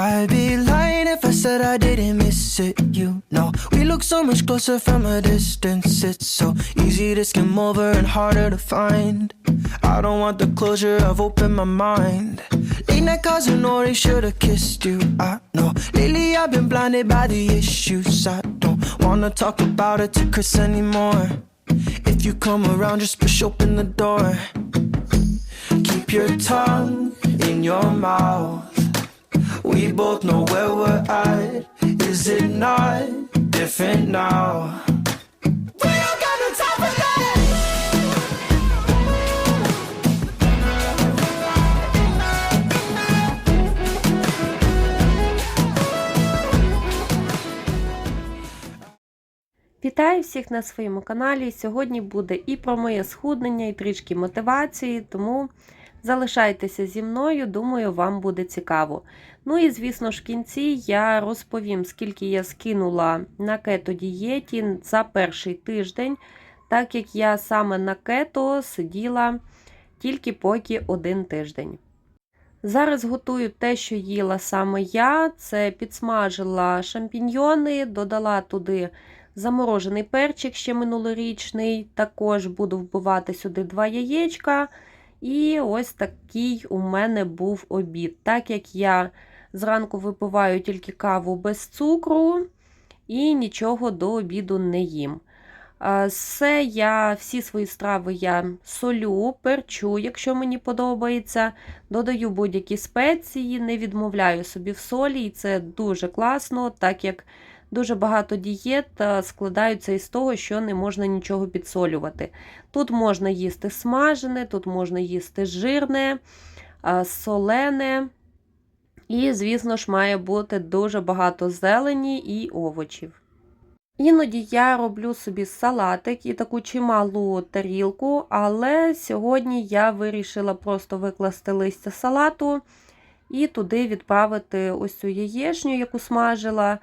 I'd be lying if I said I didn't miss it. You know, we look so much closer from a distance. It's so easy to skim over and harder to find. I don't want the closure of open my mind. Late night calls, you know they should've kissed you. I know. Lately I've been blinded by the issues. I don't wanna talk about it to Chris anymore. If you come around, just push open the door. Keep your tongue in your mouth. We both know where we're at. Is it not different now? Вітаю всіх на своєму каналі. Сьогодні буде і про моє схуднення, і трішки мотивації, тому залишайтеся зі мною, думаю, вам буде цікаво. Ну і, звісно ж, в кінці я розповім, скільки я скинула на кето-дієті за перший тиждень, так як я саме на кето сиділа тільки поки один тиждень. Зараз готую те, що їла саме я. Це підсмажила шампіньйони, додала туди заморожений перчик ще минулорічний. Також буду вбивати сюди два яєчка. І ось такий у мене був обід. Так як я зранку випиваю тільки каву без цукру і нічого до обіду не їм. Все я, всі свої страви я солю, перчу, якщо мені подобається. Додаю будь-які спеції, не відмовляю собі в солі, і це дуже класно, так як дуже багато дієт е, складаються із того, що не можна нічого підсолювати. Тут можна їсти смажене, тут можна їсти жирне, е, солене. І, звісно ж, має бути дуже багато зелені і овочів. Іноді я роблю собі салатик і таку чималу тарілку, але сьогодні я вирішила просто викласти листя салату і туди відправити ось цю яєчню, яку смажила.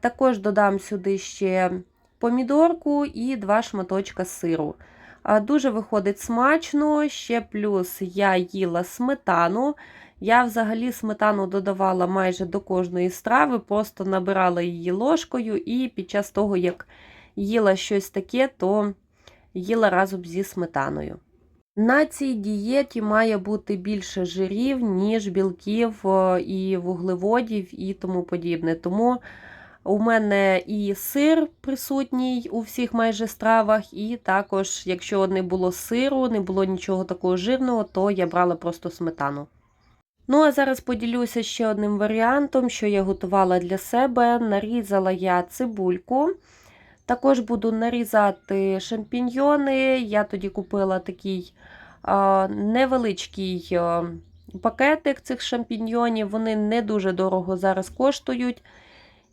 Також додам сюди ще помідорку і два шматочка сиру. Дуже виходить смачно, ще плюс я їла сметану. Я взагалі сметану додавала майже до кожної страви, просто набирала її ложкою, і під час того, як їла щось таке, то їла разом зі сметаною. На цій дієті має бути більше жирів, ніж білків е, і вуглеводів і тому подібне. Тому у мене і сир присутній у всіх майже стравах, і також, якщо не було сиру, не було нічого такого жирного, то я брала просто сметану. Ну, а зараз поділюся ще одним варіантом, що я готувала для себе. Нарізала я цибульку. Також буду нарізати шампіньйони. Я тоді купила такий а, невеличкий а, пакетик цих шампіньйонів. Вони не дуже дорого зараз коштують,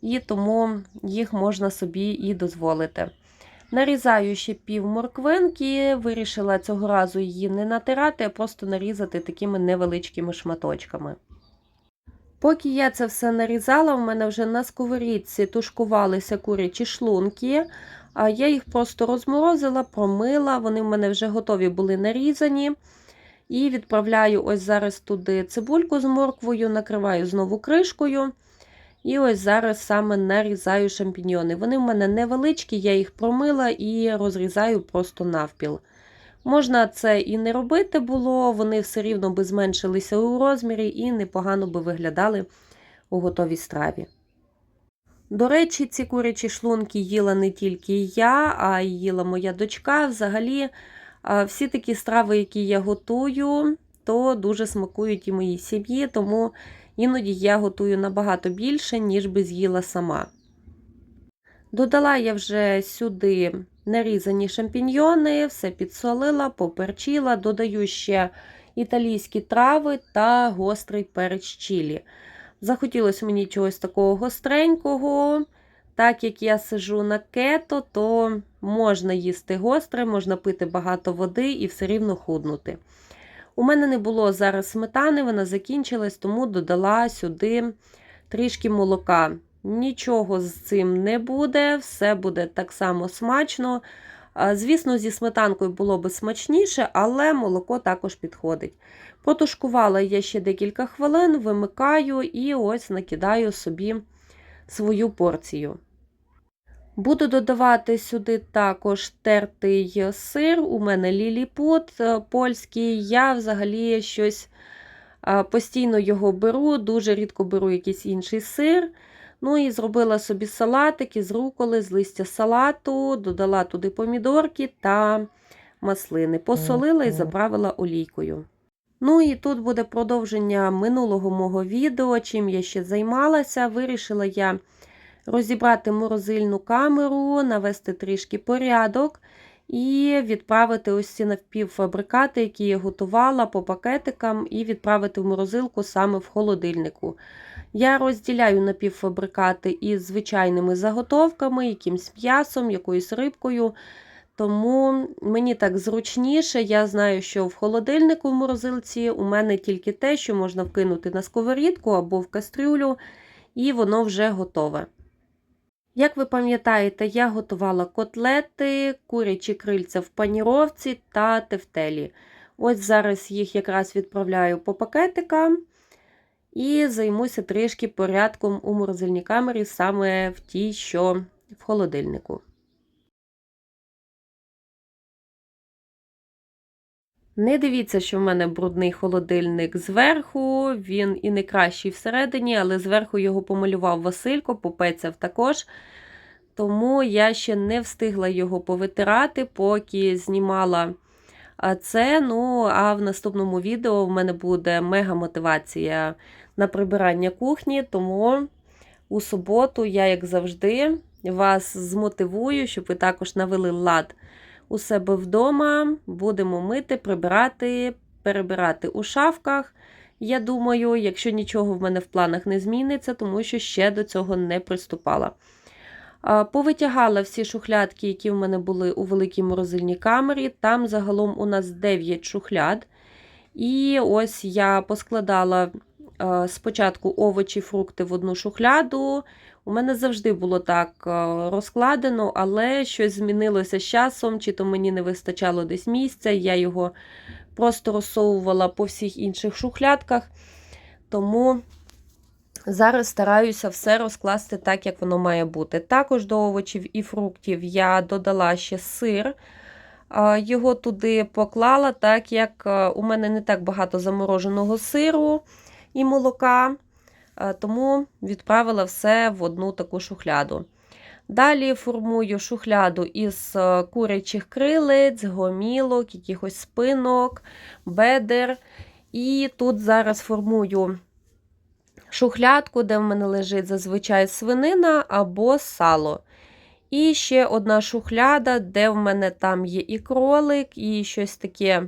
і тому їх можна собі і дозволити. Нарізаю ще пів морквинки, вирішила цього разу її не натирати, а просто нарізати такими невеличкими шматочками. Поки я це все нарізала, в мене вже на сковорідці тушкувалися курячі шлунки. А я їх просто розморозила, промила, вони в мене вже готові були нарізані. І відправляю ось зараз туди цибульку з морквою, накриваю знову кришкою. І ось зараз саме нарізаю шампіньйони. Вони в мене невеличкі, я їх промила і розрізаю просто навпіл. Можна це і не робити було, вони все рівно би зменшилися у розмірі і непогано би виглядали у готовій страві. До речі, ці курячі шлунки їла не тільки я, а й їла моя дочка. Взагалі, всі такі страви, які я готую, то дуже смакують і моїй сім'ї, тому іноді я готую набагато більше, ніж би з'їла сама. Додала я вже сюди нарізані шампіньйони, все підсолила, поперчила, додаю ще італійські трави та гострий перець чилі. Захотілося мені чогось такого гостренького. Так як я сижу на кето, то можна їсти гостре, можна пити багато води і все рівно худнути. У мене не було зараз сметани, вона закінчилась, тому додала сюди трішки молока. Нічого з цим не буде, все буде так само смачно. Звісно, зі сметанкою було би смачніше, але молоко також підходить. Потушкувала я ще декілька хвилин, вимикаю і ось накидаю собі свою порцію. Буду додавати сюди також тертий сир. У мене ліліпут е, польський. Я взагалі щось постійно його беру, дуже рідко беру якийсь інший сир. Ну і зробила собі салатик із руколи, з листя салату, додала туди помідорки та маслини. Посолила і заправила олійкою. Ну і тут буде продовження минулого мого відео, чим я ще займалася. Вирішила я розібрати морозильну камеру, навести трішки порядок і відправити ось ці напівфабрикати, які я готувала по пакетикам, і відправити в морозилку саме в холодильнику. Я розділяю напівфабрикати із звичайними заготовками, якимсь м'ясом, якоюсь рибкою. Тому мені так зручніше, я знаю, що в холодильнику в морозилці у мене тільки те, що можна вкинути на сковорідку або в кастрюлю, і воно вже готове. Як ви пам'ятаєте, я готувала котлети, курячі крильця в паніровці та тефтелі. Ось зараз їх якраз відправляю по пакетикам і займуся трішки порядком у морозильній камері, саме в тій, що в холодильнику. Не дивіться, що в мене брудний холодильник зверху, він і не кращий всередині, але зверху його помалював Василько, попецяв також. Тому я ще не встигла його повитирати, поки знімала це. Ну, а в наступному відео в мене буде мега-мотивація на прибирання кухні, тому у суботу я, як завжди, вас змотивую, щоб ви також навели лад у себе вдома. Будемо мити, прибирати, перебирати у шафках. Я думаю, якщо нічого в мене в планах не зміниться, тому що ще до цього не приступала. Повитягала всі шухлядки, які в мене були у великій морозильній камері. Там загалом у нас 9 шухляд. І ось я поскладала спочатку овочі, фрукти в одну шухляду. У мене завжди було так розкладено, але щось змінилося з часом, чи то мені не вистачало десь місця, я його просто розсовувала по всіх інших шухлядках. Тому зараз стараюся все розкласти так, як воно має бути. Також до овочів і фруктів я додала ще сир. Його туди поклала, так як у мене не так багато замороженого сиру і молока, тому відправила все в одну таку шухляду. Далі формую шухляду із курячих крилець, гомілок, якихось спинок, бедер. І тут зараз формую шухлядку, де в мене лежить зазвичай свинина або сало. І ще одна шухляда, де в мене там є і кролик, і щось таке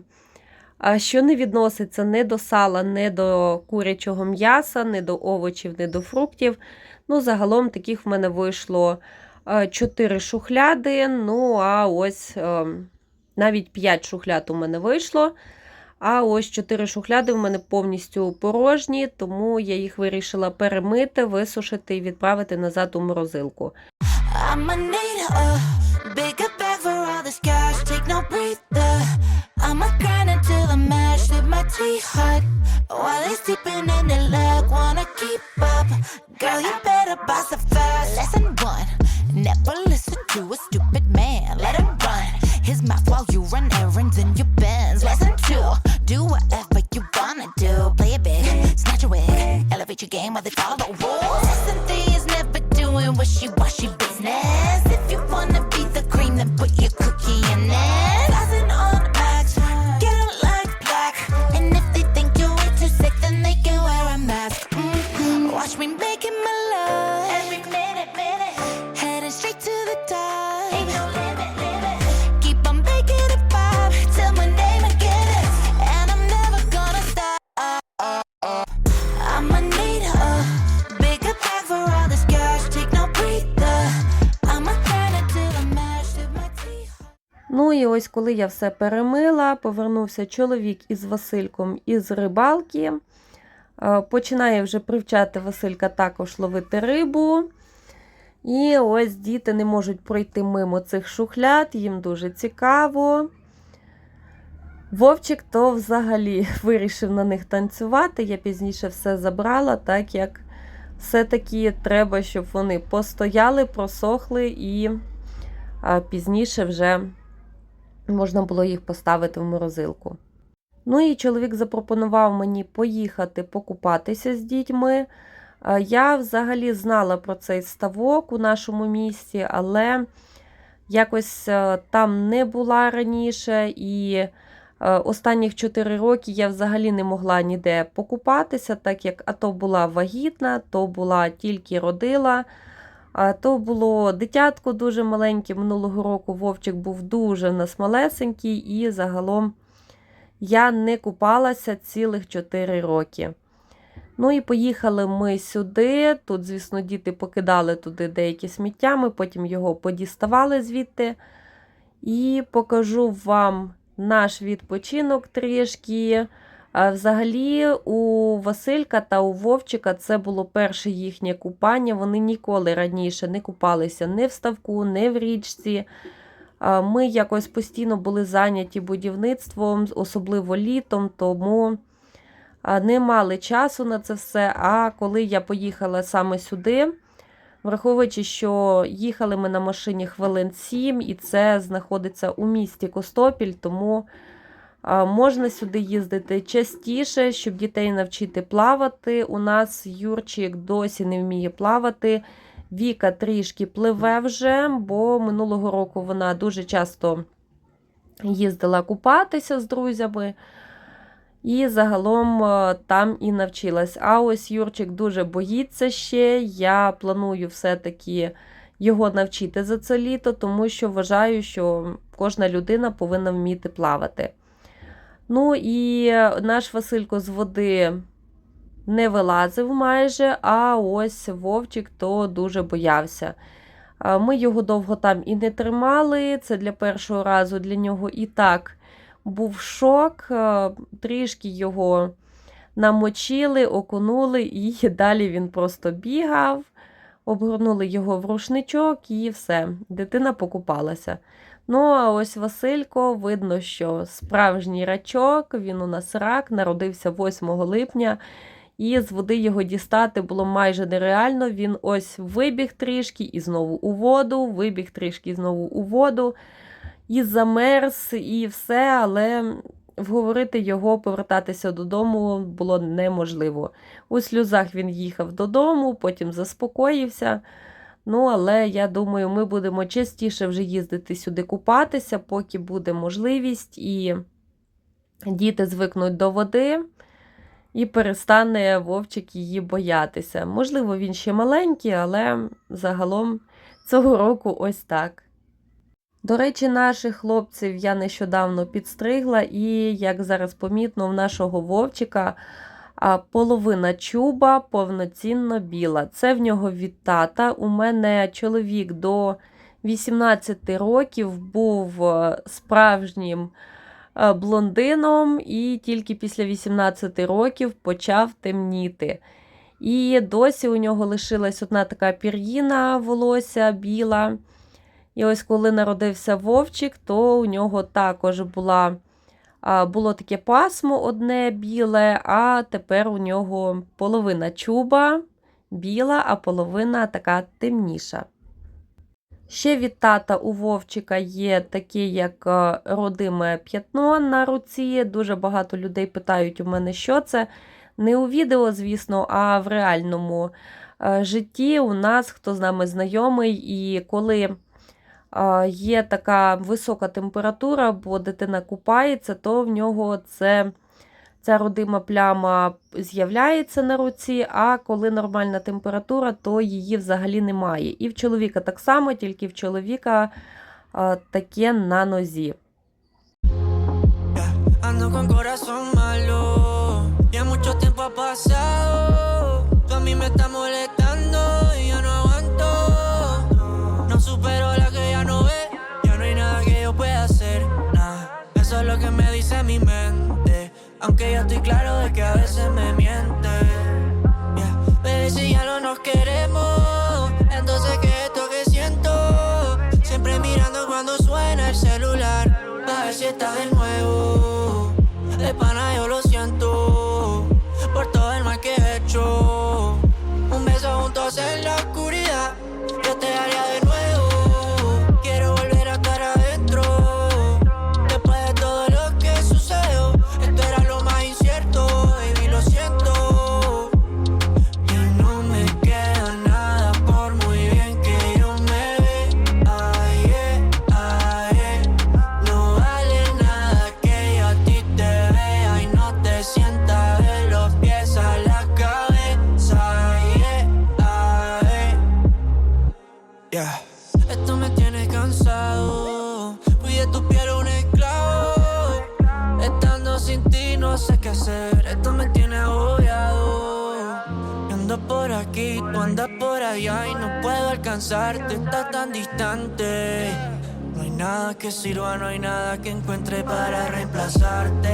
що не відноситься не до сала, не до курячого м'яса, не до овочів, не до фруктів. Ну, Загалом таких в мене вийшло 4 шухляди. Ну, а ось навіть 5 шухляд у мене вийшло. А ось 4 шухляди в мене повністю порожні, тому я їх вирішила перемити, висушити і відправити назад у морозилку. I'ma hot while they sleeping in their leg. Wanna keep up, girl? You better boss it fast. Lesson one: Never listen to a stupid man. Let him run his mouth while you run errands in your Benz. Коли я все перемила, повернувся чоловік із Васильком із рибалки. Е, Починає вже привчати Василька також ловити рибу. І ось діти не можуть пройти мимо цих шухляд, їм дуже цікаво. Вовчик то взагалі вирішив на них танцювати. Я пізніше все забрала, так як все-таки треба, щоб вони постояли, просохли і пізніше вже можна було їх поставити в морозилку. Ну і чоловік запропонував мені поїхати покупатися з дітьми. Е, Я взагалі знала про цей ставок у нашому місті, але якось е, там не була раніше, і е, останніх 4 роки я взагалі не могла ніде покупатися, так як а то була вагітна, то була тільки родила. То було дитятко дуже маленьке. Минулого року Вовчик був дуже в нас малесенький, і загалом я не купалася цілих 4 роки. Ну і поїхали ми сюди. Тут, звісно, діти покидали туди деякі сміття, ми потім його подіставали звідти. І покажу вам наш відпочинок трішки. Взагалі, у Василька та у Вовчика це було перше їхнє купання. Вони ніколи раніше не купалися ні в ставку, ні в річці. Ми якось постійно були зайняті будівництвом, особливо літом, тому не мали часу на це все. А коли я поїхала саме сюди, враховуючи, що їхали ми на машині хвилин 7, і це знаходиться у місті Костопіль, тому можна сюди їздити частіше, щоб дітей навчити плавати. У нас Юрчик досі не вміє плавати. Віка трішки пливе вже, бо минулого року вона дуже часто їздила купатися з друзями. І загалом там і навчилась. А ось Юрчик дуже боїться ще. Я планую все-таки його навчити за це літо, тому що вважаю, що кожна людина повинна вміти плавати. Ну і наш Василько з води не вилазив майже, а ось Вовчик то дуже боявся. Ми його довго там і не тримали. Це для першого разу для нього і так був шок. Е, Трішки його намочили, окунули, і далі він просто бігав, обгорнули його в рушничок і все, дитина покупалася. Ну, а ось Василько, видно, що справжній рачок, він у нас рак, народився 8 липня, і з води його дістати було майже нереально. Він ось вибіг трішки і знову у воду, вибіг трішки і знову у воду, і замерз, і все, але вговорити його повертатися додому було неможливо. У сльозах він їхав додому, потім заспокоївся. Ну, але я думаю, ми будемо частіше вже їздити сюди купатися, поки буде можливість, і діти звикнуть до води, і перестане Вовчик її боятися. Можливо, він ще маленький, але загалом цього року ось так. До речі, наших хлопців я нещодавно підстригла, і, як зараз помітно, в нашого Вовчика половина чуба повноцінно біла. Це в нього від тата. У мене чоловік до 18 років був е, справжнім е, блондином, і тільки після 18 років почав темніти. І досі у нього лишилась одна така пір'їна волосся біла. І ось коли народився Вовчик, то у нього також була було таке пасмо одне біле, а тепер у нього половина чуба біла, а половина така темніша. Ще від тата у Вовчика є таке, як е, родиме п'ятно на руці. Дуже багато людей питають у мене, що це. Не у відео, звісно, а в реальному е, житті у нас, хто з нами знайомий, і коли є така висока температура, бо дитина купається, то в нього це, ця родима пляма з'являється на руці, а коли нормальна температура, то її взагалі немає. І в чоловіка так само, тільки в чоловіка таке на нозі. Ando Aunque yo estoy claro de que a veces me miente. Yeah. Baby, ya no nos queremos, que sirva, no hay nada que encuentre para reemplazarte.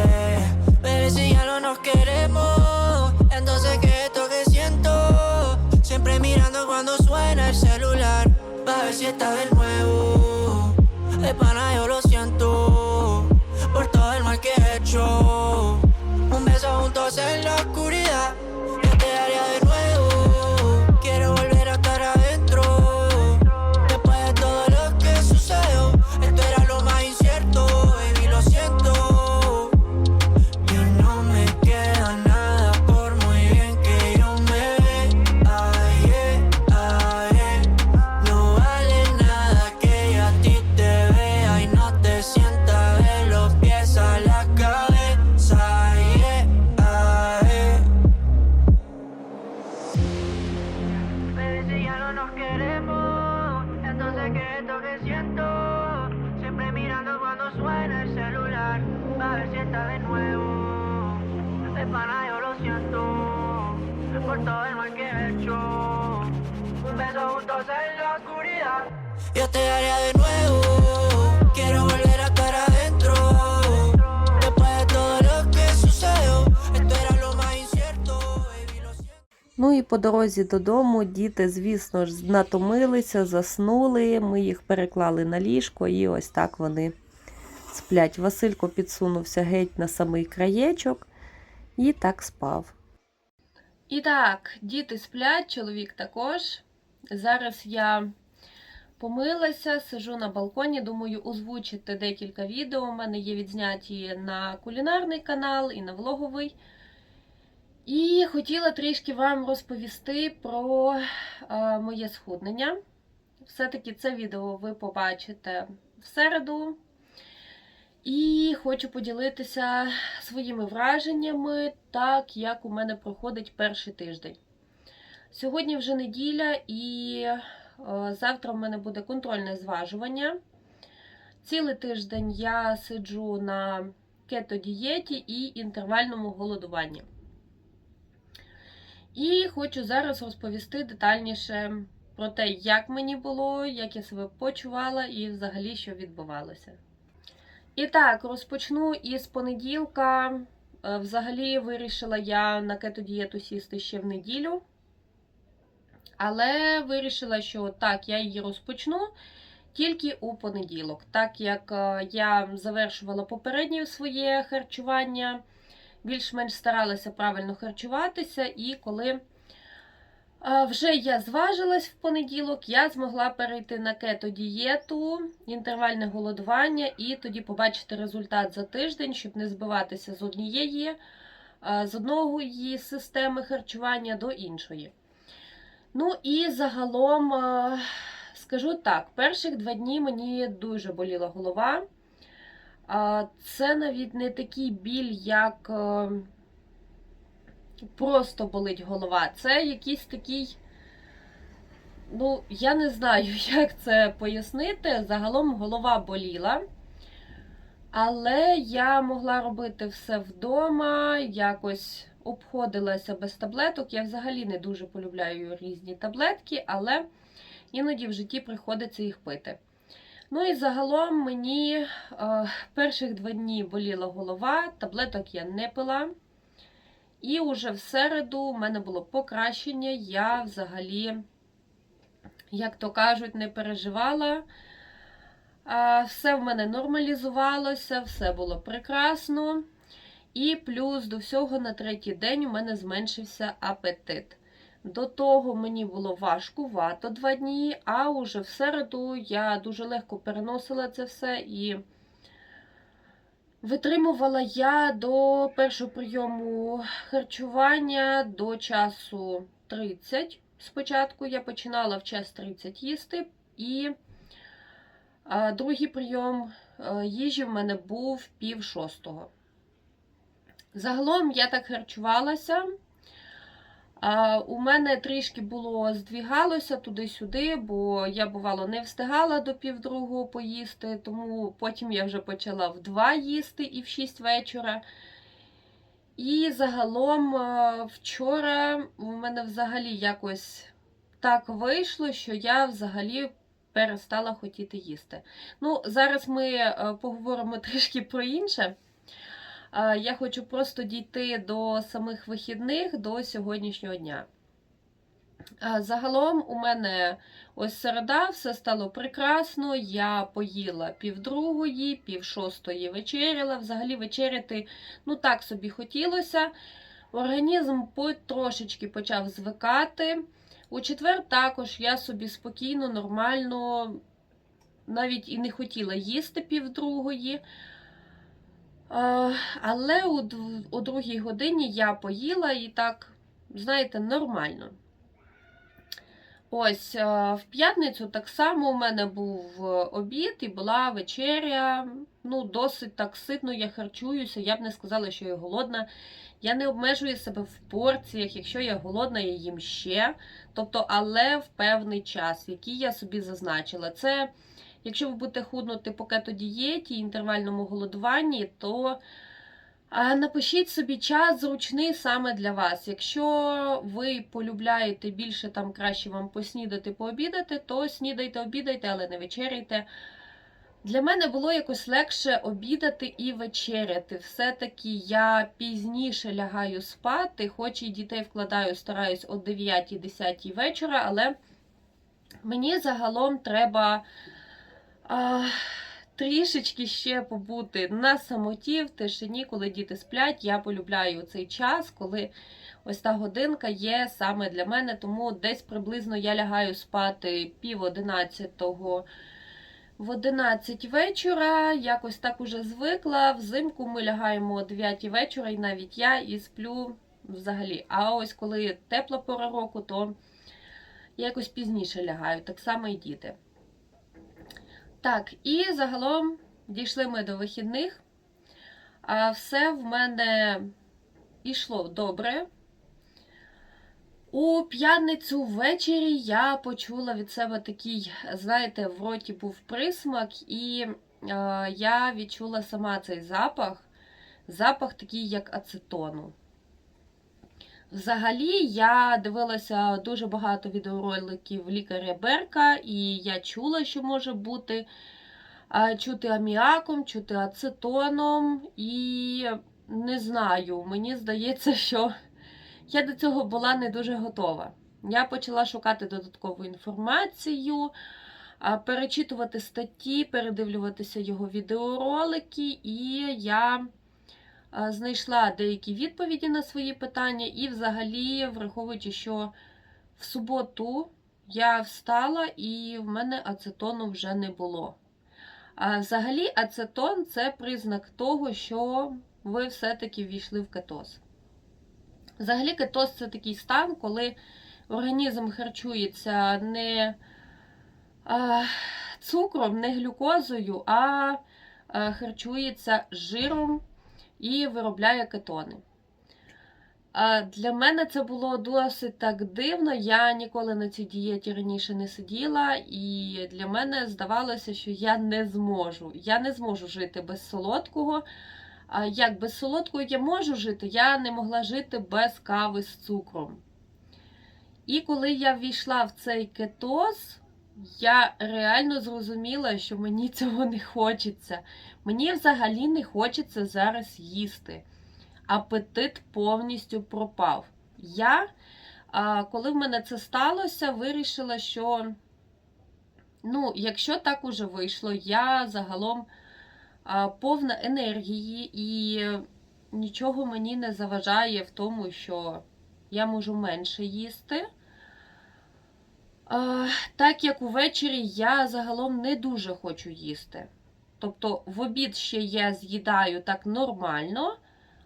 Un juntos en la oscuridad. Yo te haría de nuevo, quiero volver a estar adentro. Después de todo lo que sucedió, esto era lo más incierto, baby, lo siento. Ну і по дорозі додому діти, звісно ж, натомилися, заснули. Ми їх переклали на ліжко, і ось так вони сплять. Василько підсунувся геть на самий краєчок і так спав. І так, діти сплять, чоловік також. Зараз я помилася, сижу на балконі, думаю, озвучити декілька відео. У мене є відзняті на кулінарний канал і на влоговий. І хотіла трішки вам розповісти про е, моє схуднення. Все-таки це відео ви побачите в середу. І хочу поділитися своїми враженнями, так як у мене проходить перший тиждень. Сьогодні вже неділя, і е, завтра в мене буде контрольне зважування. Цілий тиждень я сиджу на кето-дієті і інтервальному голодуванні. І хочу зараз розповісти детальніше про те, як мені було, як я себе почувала і взагалі що відбувалося. І так, розпочну із понеділка. Е, Взагалі вирішила я на кетодієту сісти ще в неділю. Але вирішила, що так, я її розпочну тільки у понеділок, так як е, я завершувала попереднє своє харчування більш-менш старалася правильно харчуватися, і коли вже я зважилась в понеділок, я змогла перейти на кето-дієту, інтервальне голодування, і тоді побачити результат за тиждень, щоб не збиватися з однієї, а, з одної системи харчування до іншої. Ну і загалом, скажу так, перших два дні мені дуже боліла голова. Це навіть не такий біль, як е, просто болить голова. Це якийсь такий, ну, я не знаю, як це пояснити. Загалом голова боліла. Але я могла робити все вдома, якось обходилася без таблеток. Я взагалі не дуже полюбляю різні таблетки, але іноді в житті приходиться їх пити. Ну і загалом мені е, перших два дні боліла голова, таблеток я не пила. І уже в середу в мене було покращення. Я взагалі, як то кажуть, не переживала. Все в мене нормалізувалося, все було прекрасно. І плюс до всього на третій день у мене зменшився апетит. До того мені було важкувато два дні, а уже в середу я дуже легко переносила це все і витримувала я до першого прийому харчування до часу 30. Спочатку я починала в час 30 їсти, і другий прийом їжі в мене був пів шостого. Загалом я так харчувалася. У мене трішки було здвігалося туди-сюди, бо я, бувало, не встигала до півдругого поїсти, тому потім я вже почала в 2 їсти і в 6 вечора. І загалом вчора у мене взагалі якось так вийшло, що я взагалі перестала хотіти їсти. Ну, зараз ми поговоримо трішки про інше. Е, Я хочу просто дійти до самих вихідних до сьогоднішнього дня. Е, Загалом у мене ось середа, все стало прекрасно. Я поїла півдругої, пів шостої вечеряла. Взагалі вечеряти ну так собі хотілося. Організм потрошечки почав звикати. У четвер також я собі спокійно, нормально, навіть і не хотіла їсти півдругої. Е, Але у, другій годині я поїла і так, знаєте, нормально. Ось е, в п'ятницю так само у мене був е, обід і була вечеря. Ну, досить так ситно я харчуюся. Я б не сказала, що я голодна. Я не обмежую себе в порціях. Якщо я голодна, я їм ще. Тобто, але в певний час, який я собі зазначила. Це, якщо ви будете худнути по кетодієті, інтервальному голодуванні, то Напишіть собі час зручний саме для вас. Якщо ви полюбляєте більше там краще вам поснідати, пообідати, то снідайте, обідайте, але не вечеряйте. Для мене було якось легше обідати і вечеряти. Все-таки я пізніше лягаю спати, хоч і дітей вкладаю, стараюсь о 9-10 вечора, але мені загалом треба. А трішечки ще побути на самоті, в тишині, коли діти сплять. Я полюбляю цей час, коли ось та годинка є саме для мене. Тому десь приблизно я лягаю спати пів одинадцятого. В 11 вечора, якось так уже звикла. Взимку ми лягаємо о 9 вечора, і навіть я і сплю взагалі. А ось коли тепла пора року, то я якось пізніше лягаю, так само і діти. Так, і загалом дійшли ми до вихідних. А все в мене йшло добре. У п'ятницю ввечері я почула від себе такий, знаєте, в роті був присмак, і е, я відчула сама цей запах. Запах такий, як ацетону. Взагалі, я дивилася дуже багато відеороликів лікаря Берка, і я чула, що може бути чути аміаком, чути ацетоном. І не знаю, мені здається, що я до цього була не дуже готова. Я почала шукати додаткову інформацію, перечитувати статті, передивлюватися його відеоролики, і я знайшла деякі відповіді на свої питання, і взагалі, враховуючи, що в суботу я встала і в мене ацетону вже не було. А взагалі, ацетон це признак того, що ви все-таки ввійшли в кетоз. Взагалі, кетоз це такий стан, коли організм харчується не а, цукром, не глюкозою, а, а харчується жиром і виробляє кетони. Для мене це було досить так дивно. Я ніколи на цій дієті раніше не сиділа, і для мене здавалося, що я не зможу. Я не зможу жити без солодкого. Як без солодкого я можу жити, я не могла жити без кави з цукром. І коли я ввійшла в цей кетоз, я реально зрозуміла, що мені цього не хочеться. Мені взагалі не хочеться зараз їсти. Апетит повністю пропав. Я, коли в мене це сталося, вирішила, що, ну, якщо так уже вийшло, я загалом повна енергії і нічого мені не заважає в тому, що я можу менше їсти. Так як увечері я загалом не дуже хочу їсти. Тобто в обід ще я з'їдаю так нормально,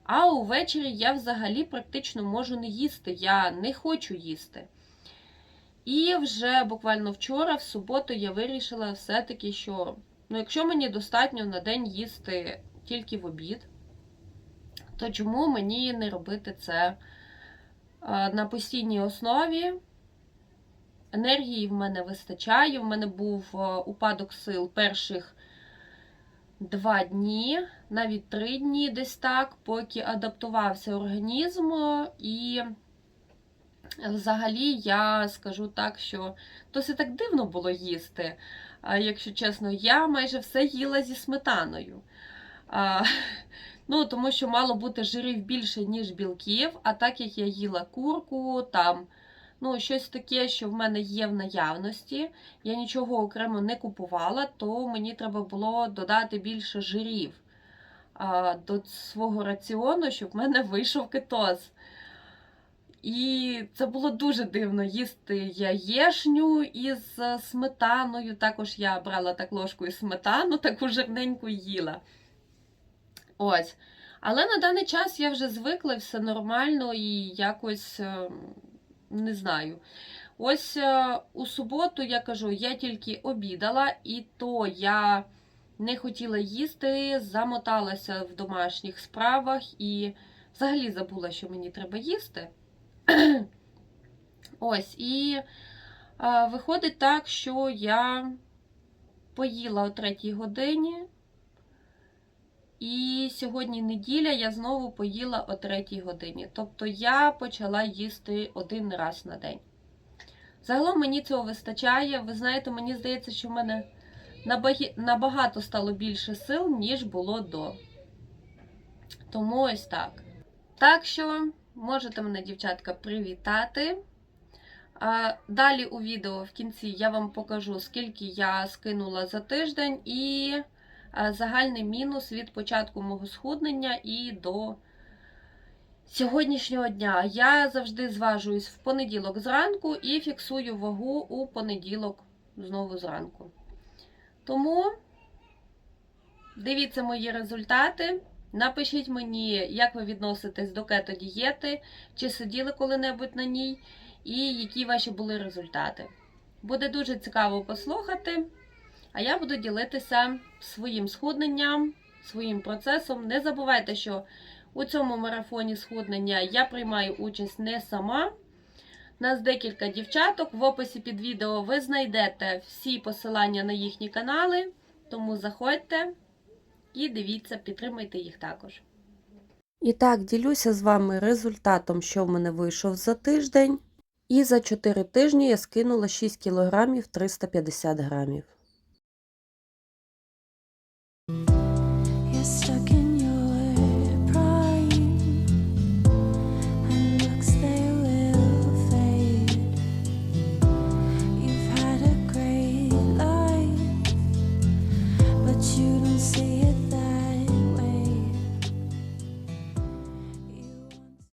а увечері я взагалі практично можу не їсти. Я не хочу їсти. І вже буквально вчора, в суботу, я вирішила все-таки, що ну, якщо мені достатньо на день їсти тільки в обід, то чому мені не робити це на постійній основі? Енергії в мене вистачає. В мене був упадок сил перших два дні. навіть 3 дні десь так, поки адаптувався організм. І взагалі я скажу так, що досить так дивно було їсти. Якщо чесно, я майже все їла зі сметаною. Ну, тому що мало бути жирів більше, ніж білків, а так як я їла курку, там ну, щось таке, що в мене є в наявності, я нічого окремо не купувала, то мені треба було додати більше жирів а, до свого раціону, щоб в мене вийшов кетоз. І це було дуже дивно їсти яєшню із е, сметаною. Також я брала так ложку із сметану, таку жирненьку їла. Ось. Але на даний час я вже звикла, все нормально і якось е, не знаю. Ось е, у суботу я кажу, я тільки обідала, і то я не хотіла їсти, замоталася в домашніх справах і взагалі забула, що мені треба їсти. Ось, і а, виходить так, що я поїла о третій годині. І сьогодні неділя я знову поїла о третій годині. Тобто я почала їсти один раз на день. Загалом мені цього вистачає. Ви знаєте, мені здається, що в мене набагато стало більше сил, ніж було до. Тому ось так. Так що можете мене, дівчатка, привітати. Далі у відео в кінці я вам покажу, скільки я скинула за тиждень, і загальний мінус від початку мого схуднення і до сьогоднішнього дня. Я завжди зважуюсь в понеділок зранку і фіксую вагу у понеділок знову зранку. Тому дивіться мої результати. Напишіть мені, як ви відноситесь до кето-дієти, чи сиділи коли-небудь на ній, і які ваші були результати. Буде дуже цікаво послухати, а я буду ділитися своїм схудненням, своїм процесом. Не забувайте, що у цьому марафоні схуднення я приймаю участь не сама. Нас декілька дівчаток. В описі під відео ви знайдете всі посилання на їхні канали, тому заходьте і дивіться, підтримайте їх також. І так, ділюся з вами результатом, що в мене вийшов за тиждень. І за 4 тижні я скинула 6 кг 350 грамів.